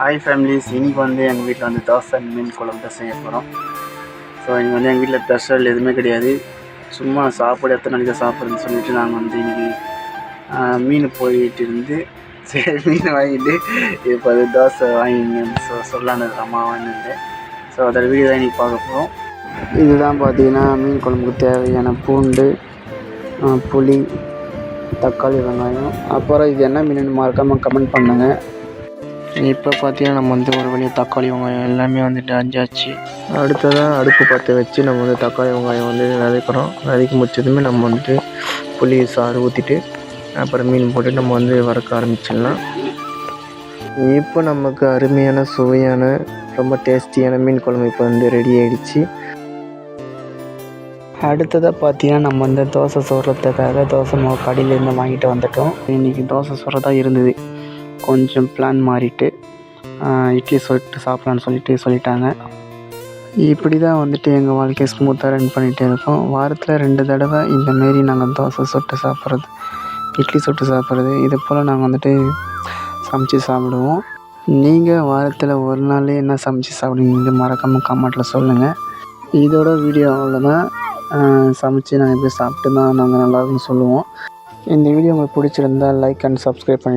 Hi families இன்னைக்கு வந்து எங்கள் வீட்டில் வந்து தோசை மீன் குழம்பு தான் செய்ய போகிறோம் ஸோ இன்றைக்கி வந்து எங்கள் வீட்டில் ஸ்பெஷல் எதுவுமே கிடையாது. சும்மா சாப்பாடு எத்தனை நாளைக்கு சாப்பிட்றதுன்னு சொல்லிட்டு நாங்கள் வந்து இன்றைக்கி மீன் போயிட்டு இருந்து சரி மீன் வாங்கிட்டு இப்போ அது தோசை வாங்கினேன். ஸோ சொல்லான்னு அம்மா வாங்கினேன் ஸோ அதோட வீடியோ தான் இன்றைக்கி பார்க்க போகிறோம் இதுதான் பார்த்தீங்கன்னா மீன் குழம்புக்கு தேவையான பூண்டு புளி தக்காளி வெங்காயம். அப்புறம் இது என்ன மீனுன்னு மறக்காமல் கமெண்ட் பண்ணுங்கள் இப்போ பார்த்தீங்கன்னா நம்ம வந்து ஒரு வழியாக தக்காளி வெங்காயம் எல்லாமே வந்துட்டு அஞ்சாச்சு. அடுத்ததாக அடுப்பு பற்ற வச்சு நம்ம வந்து தக்காளி வெங்காயம் வந்து விதைக்கிறோம் விதைக்க முடிச்சதுமே நம்ம வந்துட்டு புளி சாறு ஊற்றிட்டு அப்புறம் மீன் போட்டு நம்ம வந்து வறுக்க ஆரம்பிச்சிடலாம். இப்போ நமக்கு அருமையான சுவையான ரொம்ப டேஸ்டியான மீன் குழம்பு இப்போ வந்து ரெடி ஆகிடுச்சு அடுத்ததாக பார்த்தீங்கன்னா நம்ம வந்து தோசை சுடுறதுக்காக தோசை மாவு கடையிலேருந்து வாங்கிட்டு வந்துட்டோம். இன்றைக்கி தோசை சுடுறதா இருந்தது. கொஞ்சம் பிளான் மாறிட்டு இட்லி சுட்டு சாப்பிட்லான்னு சொல்லிட்டு சொல்லிட்டாங்க. இப்படி தான் வந்துட்டு எங்கள் வாழ்க்கையை ஸ்மூத்தாக ரன் பண்ணிகிட்டே இருக்கோம். வாரத்தில் ரெண்டு தடவை இந்தமாரி நாங்கள் தோசை சுட்டு சாப்பிட்றது இட்லி சுட்டு சாப்பிட்றது இது போல் நாங்கள் வந்துட்டு சமைச்சு சாப்பிடுவோம். நீங்கள் வாரத்தில் ஒரு நாள் என்ன சமைச்சு சாப்பிடுவீங்க மறக்காமல் கமெண்ட்டில் சொல்லுங்கள் இதோட வீடியோ அவ்வளோதான் சமைச்சு நாங்கள் எப்படி சாப்பிட்டு தான் நாங்கள் நல்லாருக்குன்னு சொல்லுவோம். இந்த வீடியோ உங்களுக்கு பிடிச்சிருந்தா லைக் அண்ட் சப்ஸ்கிரைப் பண்ணிவிட்டு